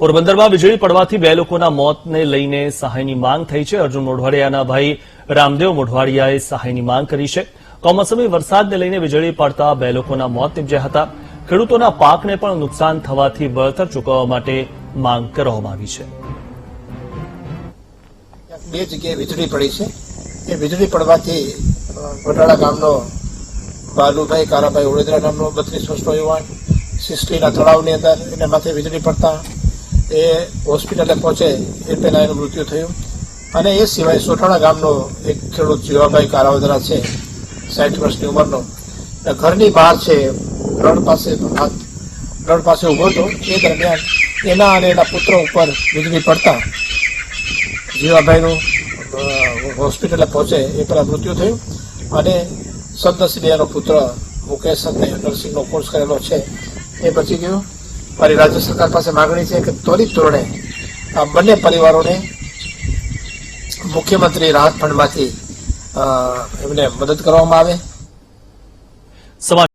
પોરબંદરમાં વીજળી પડવાથી બે લોકોના મોતને લઈને સહાયની માંગ થઈ છે. અર્જુન મોઢવાડિયાના ભાઈ રામદેવ મોઢવાડિયાએ સહાયની માંગ કરી છે. કમોસમી વરસાદને લઈને વીજળી પડતા બે લોકોના મોત નિપજ્યા હતા. ખેડૂતોના પાકને પણ નુકસાન થવાથી વળતર ચૂકવવા માટે માંગ કરવામાં આવી છે. બે જગ્યાએ વીજળી પડી છે. એ વીજળી પડવાથી વટાળા ગામનો બાલુભાઈ કારાભાઈ ઉડેદરા નામનો બત્રીસ વર્ષનો યુવાન સિસ્ટીના તળાવની અંદર એને માથે વીજળી પડતા એ હોસ્પિટલે પહોંચે એ પહેલાં એનું મૃત્યુ થયું. અને એ સિવાય સોઠાણા ગામનો એક ખેડૂત જીવાભાઈ કારાવદરા છે, સાઠ વર્ષની ઉંમરનો. ઘરની બહાર છે, રણ પાસે રણ પાસે ઊભો હતો. એ દરમિયાન એના અને એના પુત્ર ઉપર વીજળી પડતા જીવાભાઈનું હોસ્પિટલે પહોંચે એ પહેલાં મૃત્યુ થયું. અને સદનસીબે એનો પુત્ર મુકેશ અને નર્સિંગનો કોર્સ કરેલો છે, એ બચી ગયો. મારી રાજ્ય સરકાર પાસે માગણી છે કે ત્વરિત ધોરણે આ બંને પરિવારોને મુખ્યમંત્રી રાહત ફંડમાંથી એમને મદદ કરવામાં આવે.